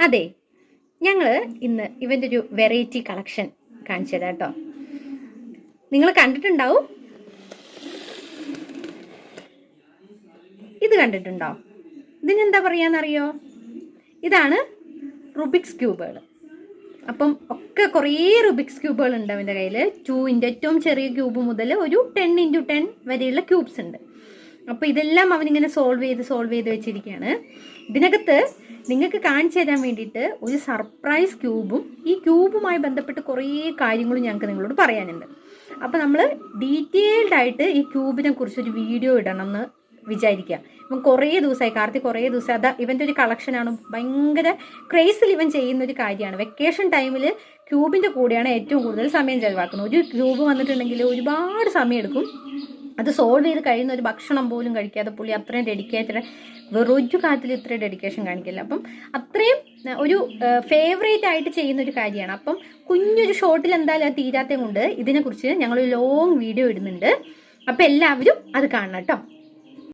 അതെ. ഞങ്ങൾ ഇന്ന് ഇവന്റെ ഒരു വെറൈറ്റി കളക്ഷൻ കാണിച്ചു തരാം കേട്ടോ. നിങ്ങൾ കണ്ടിട്ടുണ്ടാവും? ഇത് കണ്ടിട്ടുണ്ടോ? ഇതിനെന്താ പറയാന്നറിയോ? ഇതാണ് റുബിക്സ് ക്യൂബുകൾ അപ്പം ഒക്കെ കുറേ റുബിക്സ് ക്യൂബുകൾ ഉണ്ട് അവന്റെ കയ്യിൽ ടൂവിന്റെ ഏറ്റവും ചെറിയ ക്യൂബ് മുതൽ ഒരു ടെൻ ഇന്റു ടെൻ വരെയുള്ള ക്യൂബ്സ് ഉണ്ട്. അപ്പോൾ ഇതെല്ലാം അവനിങ്ങനെ സോൾവ് ചെയ്ത് സോൾവ് ചെയ്ത് വെച്ചിരിക്കുകയാണ്. ഇതിനകത്ത് നിങ്ങൾക്ക് കാണിച്ചു തരാൻ വേണ്ടിയിട്ട് ഒരു സർപ്രൈസ് ക്യൂബും ഈ ക്യൂബുമായി ബന്ധപ്പെട്ട് കുറേ കാര്യങ്ങളും ഞങ്ങൾക്ക് നിങ്ങളോട് പറയാനുണ്ട്. അപ്പോൾ നമ്മൾ ഡീറ്റെയിൽഡ് ആയിട്ട് ഈ ക്യൂബിനെ കുറിച്ച് ഒരു വീഡിയോ ഇടണം എന്ന് വിചാരിക്കുക. ഇവൻ കുറേ ദിവസമായി കാർത്തി കുറേ ദിവസം അതാ ഇവന്റെ ഒരു കളക്ഷനാണ് ഭയങ്കര ക്രേസിൽ ഇവൻ ചെയ്യുന്ന ഒരു കാര്യമാണ്. വെക്കേഷൻ ടൈമിൽ ക്യൂബിന്റെ കൂടെയാണ് ഏറ്റവും കൂടുതൽ സമയം ചെലവാക്കുന്നത്. ഒരു ക്യൂബ് വന്നിട്ടുണ്ടെങ്കിൽ ഒരുപാട് സമയം എടുക്കും. അത് സോൾവ് ചെയ്ത് കഴിയുന്ന ഒരു ഭക്ഷണം പോലും കഴിക്കാതെ പുള്ളി അത്രയും ഡെഡിക്കേറ്റഡ് വെറൊരു കാര്യത്തിൽ ഇത്രയും ഡെഡിക്കേഷൻ കാണിക്കില്ല. അപ്പം അത്രയും ഒരു ഫേവറേറ്റ് ആയിട്ട് ചെയ്യുന്ന ഒരു കാര്യമാണ്. അപ്പം കുഞ്ഞൊരു ഷോർട്ടിൽ എന്തായാലും അത് കൊണ്ട് ഇതിനെക്കുറിച്ച് ഞങ്ങൾ ലോങ് വീഡിയോ ഇടുന്നുണ്ട്. അപ്പം എല്ലാവരും അത് കാണണം കേട്ടോ.